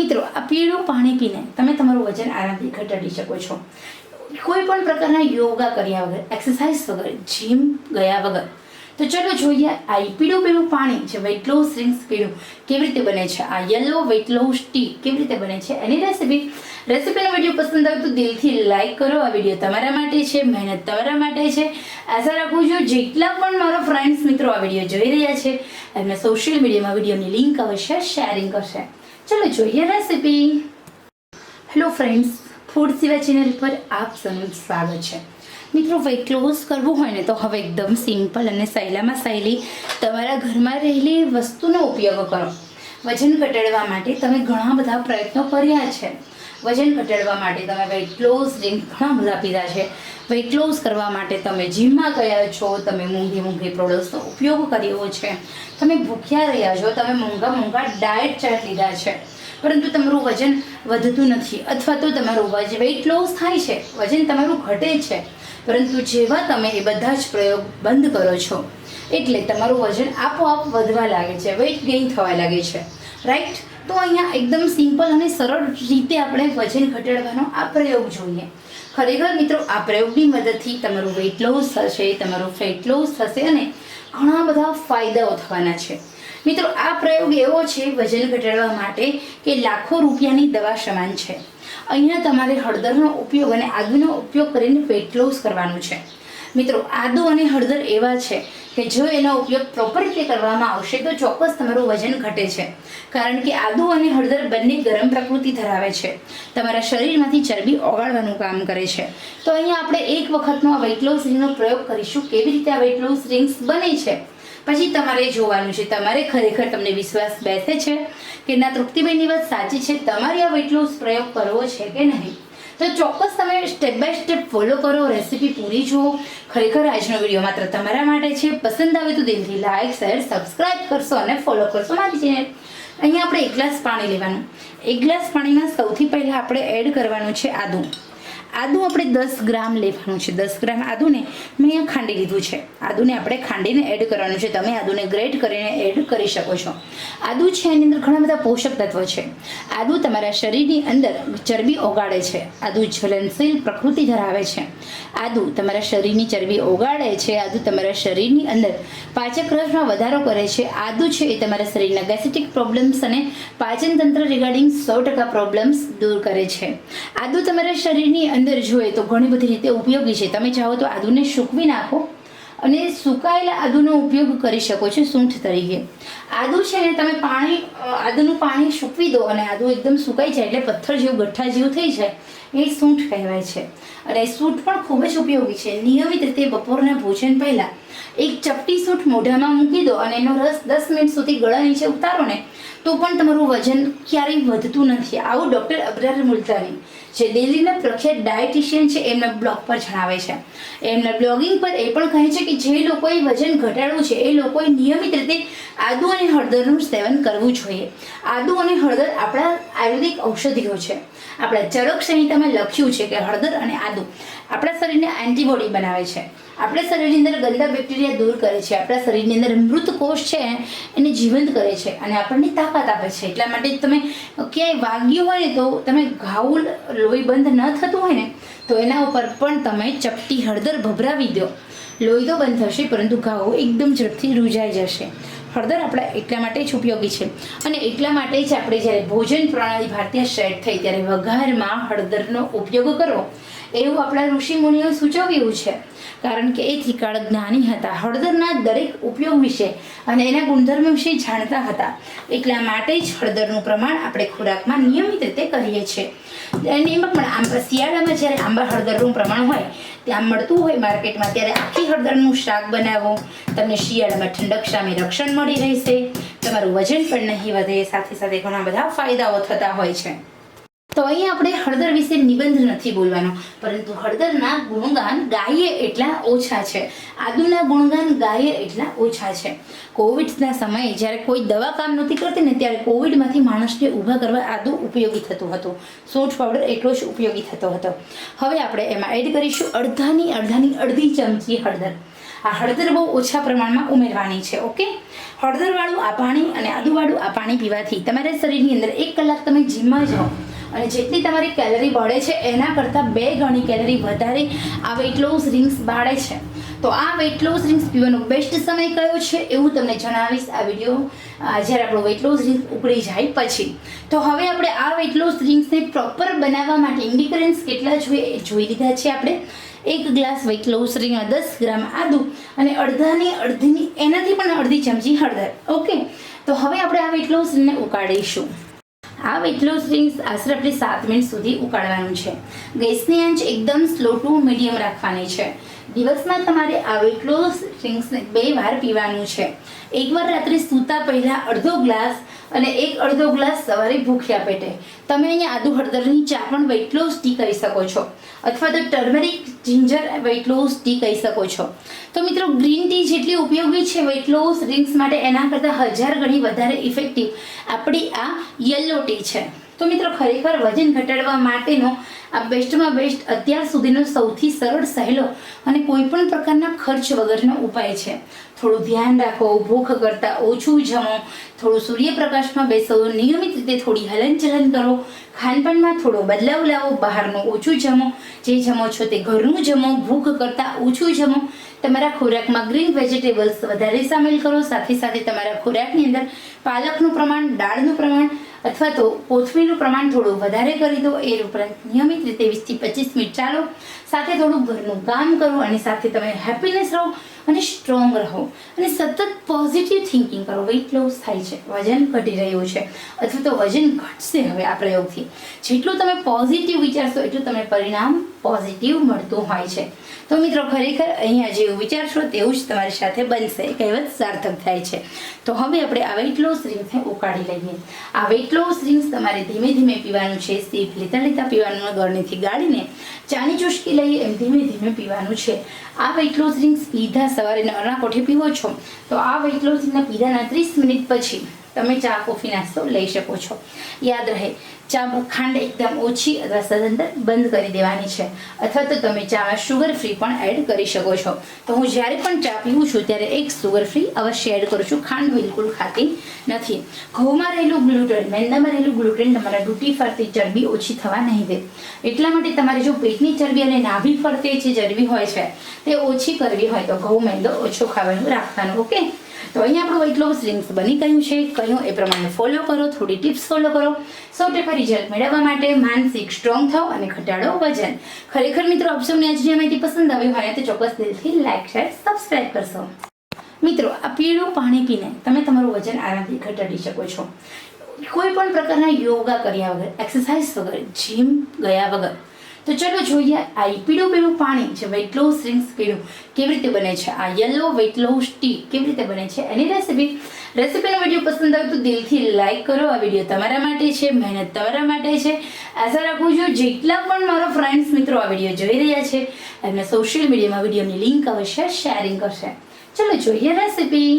મિત્રો, આ પીળું પાણી પીને તમે તમારું વજન આરામથી ઘટાડી શકો છો. કોઈ પણ પ્રકારના યોગા કર્યા વગર એક્સરસાઇઝ વગર જીમ ગયા વગર, તો ચલો જોઈએ આ પીળું પીળું પાણી જે વેટ લોસ ડ્રિંક્સ પીળું કેવી રીતે બને છે? આ યલો વેટ લોસ ટી કેવી રીતે બને છે? એની રેસીપી રેસીપીનો વીડિયો પસંદ આવે તો દિલથી લાઈક કરો. આ વીડિયો તમારા માટે છે, મહેનત તમારા માટે છે. આશા રાખું છું જેટલા પણ મારા ફ્રેન્ડ્સ મિત્રો આ વીડિયો જોઈ રહ્યા છે, એમને સોશિયલ મીડિયામાં વિડીયોની લિંક અવશ્ય શેરિંગ કરશે. ચલો જોઈએ રેસીપી હેલો ફ્રેન્ડ્સ ફૂડ સિવાય ચેનલ પર આપ સૌનું સ્વાગત છે મિત્રો વેટ લોસ કરવું હોય ને તો હવે એકદમ સિમ્પલ અને સહેલામાં સહેલી તમારા ઘરમાં રહેલી વસ્તુનો ઉપયોગ કરો વજન ઘટાડવા માટે તમે ઘણા બધા પ્રયત્નો કર્યા છે વજન ઘટાડવા માટે તમે વેઇટ લોસ ડ્રિંક ઘણા બધા પીધા છે. વેઇટ લોસ કરવા માટે તમે જીમમાં ગયા છો, તમે મોંઘી મોંઘી પ્રોડક્ટ્સનો ઉપયોગ કર્યો છે. તમે ભૂખ્યા રહ્યા છો, તમે મોંઘા મોંઘા ડાયટ ચાર્ટ લીધા છે. પરંતુ તમારું વજન વધતું નથી અથવા તો તમારું વજ વેઇટ લોસ થાય છે. વજન તમારું ઘટે છે. પરંતુ જેવા તમે એ બધા જ પ્રયોગ બંધ કરો છો, એટલે તમારું વજન આપોઆપ વધવા લાગે છે વેઇટ ગેઇન થવા લાગે છે. રાઈટ તો અહીંયા એકદમ સિમ્પલ અને સરળ રીતે આપણે વજન ઘટાડવાનો આ પ્રયોગ જોઈએ. ખરેખર મિત્રો, આ પ્રયોગની મદદથી તમારું વેઇટ લોસ થશે, તમારું ફેટ લોસ થશે અને ઘણા બધા ફાયદાઓ થવાના છે. મિત્રો, આ પ્રયોગ એવો છે વજન ઘટાડવા માટે કે લાખો રૂપિયાની દવા સમાન છે. અહીંયા તમારે હળદરનો ઉપયોગ અને આદુનો ઉપયોગ કરીને વેઇટ લોસ કરવાનું છે. મિત્રો, આદુ અને હળદર એવા છે કે જો એનો ઉપયોગ પ્રોપર રીતે કરવામાં આવશે તો ચોક્કસ તમારું વજન ઘટે છે. કારણ કે આદુ અને હળદર બંને ગરમ પ્રકૃતિ ધરાવે છે. તમારા શરીરમાંથી ચરબી ઓગાળવાનું કામ કરે છે. તો અહીંયા આપણે એક વખતનો આ વેઇટ લોસ રિંગનો પ્રયોગ કરીશું. કેવી રીતે આ વેઇટ લોસ રિંગ્સ બને છે? પછી તમારે જોવાનું છે, તમારે ખરેખર તમને વિશ્વાસ બેસે છે કે ના? તૃપ્તિબેનની વાત સાચી છે, તમારે આ વેઇટ લોસ પ્રયોગ કરવો છે કે નહીં? તો ચોક્કસ તમે સ્ટેપ બાય સ્ટેપ ફોલો કરો રેસીપી પૂરી જુઓ. ખરેખર આજનો વીડિયો માત્ર તમારા માટે છે. પસંદ આવે તો દિલથી લાઈક શેર સબસ્ક્રાઇબ કરશો અને ફોલો કરશો મારી ચેનલ અહીંયા આપણે એક ગ્લાસ પાણી લેવાનું. એક ગ્લાસ પાણીમાં સૌથી પહેલાં આપણે એડ કરવાનું છે આદું. આદું આપણે દસ ગ્રામ લેવાનું છે. દસ ગ્રામ આદુને મેં અહીંયા ખાંડી લીધું છે. આદુને આપણે ખાંડીને એડ કરવાનું છે. તમે આદુને ગ્રેટ કરીને એડ કરી શકો છો. આદુ છે એની અંદર ઘણા બધા પોષક તત્વો છે. આદુ તમારા શરીરની અંદર ચરબી ઓગાળે છે. આદુ જ્વલનશીલ પ્રકૃતિ ધરાવે છે. આદુ તમારા શરીરની ચરબી ઓગાળે છે. આદુ તમારા શરીરની અંદર પાચક રસમાં વધારો કરે છે. આદુ છે એ તમારા શરીરના ગેસિટિક પ્રોબ્લેમ્સ અને પાચનતંત્ર રિગાર્ડિંગ સો ટકા પ્રોબ્લેમ્સ દૂર કરે છે. આદુ તમારા શરીરની અંદર જોઈએ તો ઘણી બધી રીતે ઉપયોગી છે. તમે ચાહો તો આદુને સૂકવી નાખો અને સુકાયેલા આદુનો ઉપયોગ કરી શકો છો સૂંઠ તરીકે. આદુ છે ને તમે પાણી આદુનું પાણી સૂકવી દો અને આદુ એકદમ સુકાઈ જાય એટલે પથ્થર જેવું, ગઠ્ઠા જેવું થઈ જાય. એ સૂંઠ કહેવાય છે. અને સૂંઠ પણ ખૂબ જ ઉપયોગી છે. નિયમિત રીતે બપોરના ભોજન પહેલાં એક ચપટી સૂંઠ મોઢામાં મૂકી દો અને એનો રસ દસ મિનિટ સુધી ગળા નીચે ઉતારો ને, તો પણ તમારું વજન ક્યારેય વધતું નથી. આવું ડૉક્ટર અબરાર મુલતાની જે દિલ્હીના પ્રખ્યાત ડાયટિશિયન છે, એમના બ્લોગ પર જણાવે છે. એમના બ્લોગિંગ પર એ પણ કહે છે કે જે લોકોએ વજન ઘટાડવું છે, એ લોકોએ નિયમિત રીતે આદુ અને હળદરનું સેવન કરવું જોઈએ. આદુ અને હળદર આપણા આયુર્વેદિક ઔષધિઓ છે. આપણા ચરક સંહિતામાં લખ્યું છે કે હળદર અને આદુ. આપણા શરીરને એન્ટીબોડી બનાવે છે. આપણા શરીરની અંદર ગંદા બેક્ટેરિયા દૂર કરે છે. આપણા શરીરની અંદર મૃત કોષ છે, એને જીવંત કરે છે અને આપણને તાકાત આપે છે. એટલા માટે તમે ક્યાંય વાગ્યું હોય તો તમે ઘાવું લોહી બંધ ન થતું હોય ને, તો એના ઉપર પણ તમે ચપટી હળદર ભભરાવી દો. લોહી તો બંધ થશે, પરંતુ ઘાવો એકદમ ઝડપથી રૂજાઈ જશે. હળદર આપણા એટલા માટે જ ઉપયોગી છે. અને એટલા માટે જ આપણે જ્યારે ભોજન પ્રણાલી ભારતીય સેટ થઈ ત્યારે વઘારમાં હળદરનો ઉપયોગ કરવો એવું આપણા ઋષિમુનિઓએ સૂચવ્યું છે. કારણ કે એ ત્રિકાળ જ્ઞાની હતા. હળદરના દરેક ઉપયોગ વિશે અને એના ગુણધર્મ વિશે જાણતા હતા. એટલા માટે જ હળદરનું પ્રમાણ આપણે ખોરાકમાં નિયમિત રીતે કરીએ છીએ. અને એમાં પણ આંબા શિયાળામાં જ્યારે આંબા હળદરનું પ્રમાણ હોય ત્યાં મળતું હોય માર્કેટમાં, ત્યારે આખી હળદરનું શાક બનાવો. તમને શિયાળામાં ઠંડક સામે રક્ષણ મળી રહેશે. તમારું વજન પણ નહીં વધે, સાથે સાથે ઘણા બધા ફાયદાઓ થતા હોય છે. તો અહીં આપણે હળદર વિશે નિબંધ નથી બોલવાનો. પરંતુ હળદરના ગુણગાન ગાઈએ એટલા ઓછા છે. આદુના ગુણગાન ગાઈએ એટલા ઓછા છે. કોવિડના સમયે જ્યારે કોઈ દવા કામ નહોતી કરતી ને ત્યારે કોવિડમાંથી માણસને ઊભા કરવા આદુ ઉપયોગી થતું હતું. સોઠ પાવડર એટલો જ ઉપયોગી થતો હતો. હવે આપણે એમાં એડ કરીશું અડધાની અડધાની અડધી ચમચી હળદર. આ હળદર બહુ ઓછા પ્રમાણમાં ઉમેરવાની છે, ઓકે? હળદરવાળું આ પાણી અને આદુવાળું આ પાણી પીવાથી તમારા શરીરની અંદર એક કલાક તમે જીમમાં જાઓ. અને જેટલી તમારી કેલરી બળે છે, એના કરતાં બે ગણી કેલરી વધારે આ વેઇટ લોસ રિંગ્સ બાળે છે. તો આ વેઇટ લોસ રિંગ્સ પીવાનો બેસ્ટ સમય કયો છે, એવું તમને જણાવીશ આ વીડિયો જ્યારે આપણો વેઇટ લોસ રિંગ્સ ઉકળી જાય પછી. તો હવે આપણે આ વેઇટ લોસ રિંગ્સને પ્રોપર બનાવવા માટે ઇન્ગ્રીડિયન્ટ્સ કેટલા જોઈએ એ જોઈ લીધા છે આપણે. એક ગ્લાસ વેઇટ લોસ રિંગમાં દસ ગ્રામ આદુ અને અડધાની અડધીની, એનાથી પણ અડધી ચમચી હળદર. ઓકે તો હવે આપણે આ વેઇટ લોસ રિંગને ઉકાળીશું. આ વેટ લોસ રિંગ્સ આશરે આપણે સાત મિનિટ સુધી ઉકાળવાનું છે. ગેસની આંચ એકદમ સ્લો ટુ મીડિયમ રાખવાની છે. દિવસમાં તમારે આ વેટ લોસ રિંગ્સને બે વાર પીવાનું છે. એકવાર રાત્રે સૂતા પહેલાં અડધો ગ્લાસ અને એક અડધો ગ્લાસ સવારે ભૂખ્યા પેટે. તમે અહીંયા આદુ હળદરની ચા પણ વેઇટ લોસ ટી કહી શકો છો. અથવા તો turmeric ginger weight loss tea કહી શકો છો. તો મિત્રો ગ્રીન ટી જેટલી ઉપયોગી છે વેઇટ લોસ ડ્રિંક્સ માટે એના કરતાં હજાર ગણી વધારે ઇફેક્ટિવ આપણી આ યલો ટી છે. તો મિત્રો ખરેખર વજન ઘટાડવા માટેનો આ બેસ્ટમાં બેસ્ટ અત્યાર સુધીનો સૌથી સરળ સહેલો અને કોઈ પણ પ્રકારના ખર્ચ વગરનો ઉપાય છે. થોડું ધ્યાન રાખો, ભૂખ કરતાં ઓછું જમો, થોડું સૂર્યપ્રકાશમાં બેસો, નિયમિત રીતે થોડી હલનચલન કરો, ખાનપાનમાં થોડો બદલાવ લાવો, બહારનું ઓછું જમો, જે જમો છો તે ઘરનું જમો, ભૂખ કરતાં ઓછું જમો, તમારા ખોરાકમાં ગ્રીન વેજીટેબલ્સ વધારે સામેલ કરો, સાથે સાથે તમારા ખોરાકની અંદર પાલકનું પ્રમાણ, દાળનું પ્રમાણ અથવા તો કોથમીરનું પ્રમાણ થોડું વધારે કરી દો. એ ઉપરાંત નિયમિત રીતે વીસથી પચીસ મિનિટ ચાલો. સાથે થોડું ઘરનું કામ કરો અને સાથે તમે હેપીનેસ રહો અને સ્ટ્રોંગ રહો. અને સતત પોઝિટિવ થિંકિંગ કરો. વેઇટ લોસ થાય છે. વજન ઘટી રહ્યું છે. અથવા તો વજન ઘટશે હવે આ પ્રયોગથી. જેટલું તમે પોઝિટિવ વિચારશો, એટલું તમને પરિણામ પોઝિટિવ મળતું હોય છે. તો મિત્રો, ખરેખર અહીંયા જેવું વિચારશો, તેવું જ તમારી સાથે બનશે. એ કહેવત સાર્થક થાય છે. તો હવે આપણે આ વેઇટ લોસ રિંગ્સને ઉકાળી લઈએ. આ વેઇટ લોસ રિંગ્સ તમારે ધીમે ધીમે પીવાનું છે. સીપ લેતા લેતા પીવાનું ગળણીથી ગાળીને. ચાની ચુસ્કી એમ ધીમે ધીમે પીવાનું છે. આ વેઇટ લોસ ડ્રિંક્સ પીધા સવારે નરના કોઠે પીવો છો? તો આ વેઇટ લોસ ડ્રિંકના પીધાના ત્રીસ મિનિટ પછી તમે ચા, કોફી, નાસ્તો લઈ શકો છો. યાદ રહે, ચા ખાંડ એકદમ ઓછી અથવા સદંતર બંધ કરી દેવાની છે. અથવા તો તમે ચામાં શુગર ફ્રી પણ એડ કરી શકો છો. તો હું જ્યારે પણ ચા પીવું છું, ત્યારે એક શુગર ફ્રી અવશ્ય એડ કરું છું. ખાંડ બિલકુલ ખાતી નથી. ઘઉંમાં રહેલું ગ્લુટેન મેંદામાં રહેલું ગ્લુટેન તમારા ડૂટી ફરતી ચરબી ઓછી થવા નહીં દે. એટલા માટે તમારે જો પેટની ચરબી અને નાભી ફરતે જે ચરબી હોય છે, તે ઓછી કરવી હોય તો ઘઉં, મેંદો ઓછો ખાવાનું રાખવાનું, ઓકે? તો અહીંયા આપણું વેઇટ લોસ બની ગયું છે. કહ્યું, એ પ્રમાણે ફોલો કરો, થોડી ટિપ્સ ફોલો કરો. સૌથી ફરી રિઝલ્ટ મેળવવા માટે માનસિક સ્ટ્રોંગ થાવ અને ઘટાડો વજન. ખરેખર મિત્રો, આપ સૌને આજની માહિતી પસંદ આવી હોય તો ચોક્કસ દિલથી લાઈક શેર સબસ્ક્રાઈબ કરશો. મિત્રો, આ પીળું પાણી પીને તમે તમારું વજન આરામથી ઘટાડી શકો છો. કોઈ પણ પ્રકારના યોગા કર્યા વગર એક્સરસાઇઝ વગર જીમ ગયા વગર તો ચલો જોઈએ આ પીળું પીળું પાણી જે વેટ લોસ રિંગ્સ પીળું કેવી રીતે બને છે? આ યલો વેટ લોસ ટી કેવી રીતે બને છે? એની રેસીપી રેસીપીનો વીડિયો પસંદ આવે તો દિલથી લાઈક કરો. આ વીડિયો તમારા માટે છે, મહેનત તમારા માટે છે. આશા રાખું છું જેટલા પણ મારો ફ્રેન્ડ્સ મિત્રો આ વીડિયો જોઈ રહ્યા છે, એમને સોશિયલ મીડિયામાં વિડીયોની લિંક અવશ્ય શેરિંગ કરશે. ચલો જોઈએ રેસીપી